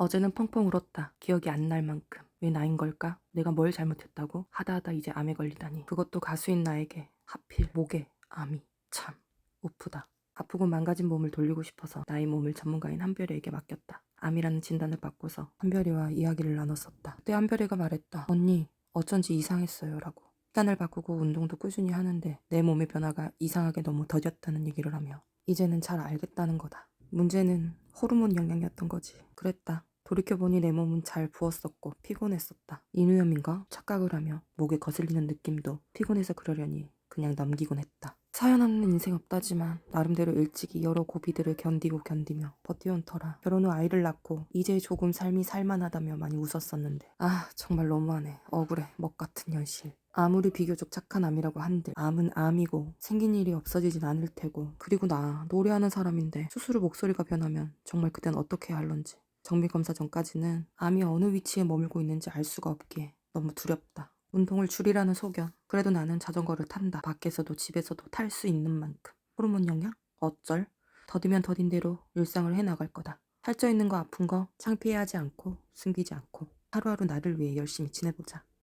어제는 펑펑 울었다. 기억이 안 날 만큼. 왜 나인 걸까? 내가 뭘 잘못했다고? 하다 하다 이제 암에 걸리다니. 그것도 가수인 나에게 하필 목에 암이 참 우프다. 아프고 망가진 몸을 돌리고 싶어서 나의 몸을 전문가인 한별이에게 맡겼다. 암이라는 진단을 받고서 한별이와 이야기를 나눴었다. 그때 한별이가 말했다. 언니 어쩐지 이상했어요 라고. 식단을 바꾸고 운동도 꾸준히 하는데 내 몸의 변화가 이상하게 너무 더뎠다는 얘기를 하며 이제는 잘 알겠다는 거다. 문제는 호르몬 영향이었던 거지. 그랬다. 돌이켜보니 내 몸은 잘 부었었고 피곤했었다. 인후염인가? 착각을 하며 목에 거슬리는 느낌도 피곤해서 그러려니 그냥 넘기곤 했다. 사연 없는 인생 없다지만 나름대로 일찍이 여러 고비들을 견디고 견디며 버텨온 터라. 결혼 후 아이를 낳고 이제 조금 삶이 살만하다며 많이 웃었었는데. 아 정말 너무하네. 억울해. 먹 같은 현실. 아무리 비교적 착한 암이라고 한들 암은 암이고 생긴 일이 없어지진 않을 테고. 그리고 나 노래하는 사람인데 후 목소리가 변하면 정말 그땐 어떻게 할런지 정밀검사 전까지는 암이 어느 위치에 머물고 있는지 알 수가 없기에 너무 두렵다. 운동을 줄이라는 소견. 그래도 나는 자전거를 탄다. 밖에서도 집에서도 탈 수 있는 만큼. 호르몬 영향? 어쩔? 더디면 더딘 대로 일상을 해나갈 거다. 살쪄 있는 거 아픈 거 창피해하지 않고 숨기지 않고 하루하루 나를 위해 열심히 지내보자.